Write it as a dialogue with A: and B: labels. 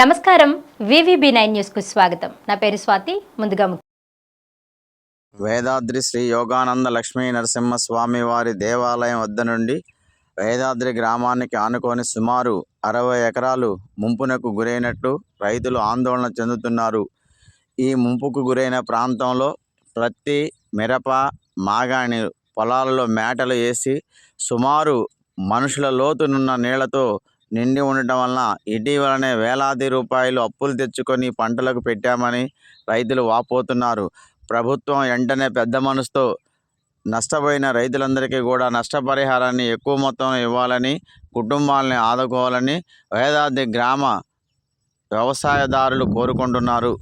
A: నమస్కారం. VVB nine న్యూస్కు స్వాగతం. నా పేరు స్వాతి ముందుగా
B: వేదాద్రి శ్రీ యోగానంద లక్ష్మీ నరసింహ స్వామి వారి దేవాలయం వద్ద నుండి వేదాద్రి గ్రామానికి ఆనుకొని సుమారు అరవై ఎకరాలు ముంపునకు గురైనట్లు రైతులు ఆందోళన చెందుతున్నారు. ఈ ముంపుకు గురైన ప్రాంతంలో ప్రతి మిరప మాగాణి పొలాలలో మేటలు వేసి సుమారు మనుషుల లోతునున్న నీళ్ళతో నిండి ఉండటం వలన ఇటీవలనే వేలాది రూపాయలు అప్పులు తెచ్చుకొని పంటలకు పెట్టామని రైతులు వాపోతున్నారు. ప్రభుత్వం వెంటనే పెద్ద మనసుతో నష్టపోయిన రైతులందరికీ కూడా నష్టపరిహారాన్ని ఎక్కువ మొత్తంలో ఇవ్వాలని కుటుంబాలని ఆదుకోవాలని వేదాది గ్రామ వ్యవసాయదారులు కోరుకుంటున్నారు.